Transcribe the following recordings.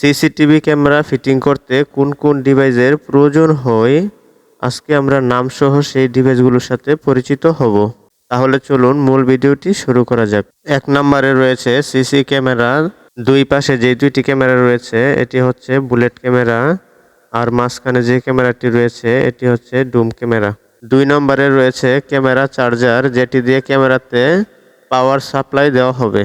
CCTV camera fitting করতে কোন কোন ডিভাইসের প্রয়োজন হয়? আজকে আমরা নামসহ সেই ডিভাইসগুলোর সাথে পরিচিত হব। তাহলে চলুন মূল ভিডিওটি শুরু করা যাক। এক নম্বরে রয়েছে সিসি ক্যামেরা। দুই পাশে যে দুইটি ক্যামেরা রয়েছে, এটি হচ্ছে বুলেট ক্যামেরা আর মাঝখানে যে ক্যামেরাটি রয়েছে, এটি হচ্ছে ডুম ক্যামেরা। দুই নম্বরে রয়েছে ক্যামেরা চার্জার, যেটি দিয়ে ক্যামেরাতে পাওয়ার সাপ্লাই দেওয়া হবে।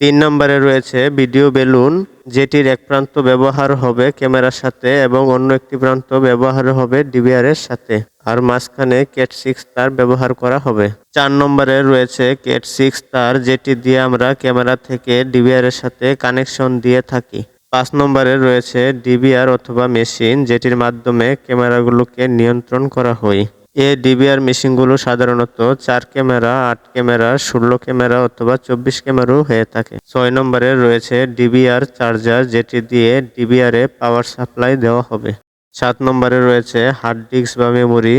তিন নম্বরে রয়েছে ভিডিও বেলুন, যেটির এক প্রান্ত ব্যবহার হবে ক্যামেরার সাথে এবং অন্য একটি প্রান্ত ব্যবহার হবে ডিভিআর এর সাথে। আর মাঝখানে কেট সিক্স তার ব্যবহার করা হবে। চার নম্বরে রয়েছে কেট সিক্স তার, যেটি দিয়ে আমরা ক্যামেরা থেকে ডিভিআর এর সাথে কানেকশন দিয়ে থাকি। পাঁচ নম্বরে রয়েছে ডিভিআর অথবা মেশিন, যেটির মাধ্যমে ক্যামেরাগুলোকে নিয়ন্ত্রণ করা হয়। এই ডিভিআর মেশিনগুলো সাধারণত চার ক্যামেরা, আট ক্যামেরা, ষোলো ক্যামেরা অথবা চব্বিশ ক্যামেরাও হয়ে থাকে। ছয় নম্বরে রয়েছে ডিভিআর চার্জার, যেটি দিয়ে ডিভিআর এ পাওয়ার সাপ্লাই দেওয়া হবে। সাত নম্বরে রয়েছে হার্ড ডিস্ক বা মেমোরি,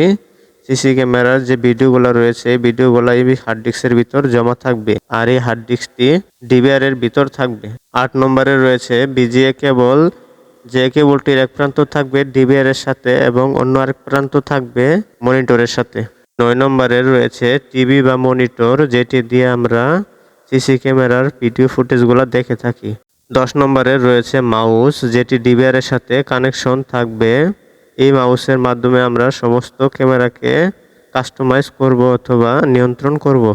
সিসি ক্যামেরার যে ভিডিওগুলো রয়েছে, এই ভিডিওগুলো এই হার্ড ডিস্কের ভিতর জমা থাকবে আর এই হার্ড ডিস্কটি ডিভিআর এর ভিতর থাকবে। আট নম্বরে রয়েছে বিজিএ কেবল যে কেবলটির এক প্রান্ত থাকবে ডিভিআর এর সাথে এবং অন্য আরেক প্রান্ত থাকবে মনিটরের সাথে। নয় নম্বরে রয়েছে টিভি বা মনিটর যেটি দিয়ে আমরা সিসি ক্যামেরার ভিডিও ফুটেজগুলো দেখে থাকি। দশ নম্বরে রয়েছে মাউস যেটি ডিভিআর এর সাথে কানেকশন থাকবে। এই মাউসের মাধ্যমে আমরা সমস্ত ক্যামেরাকে কাস্টমাইজ করব অথবা নিয়ন্ত্রণ করব।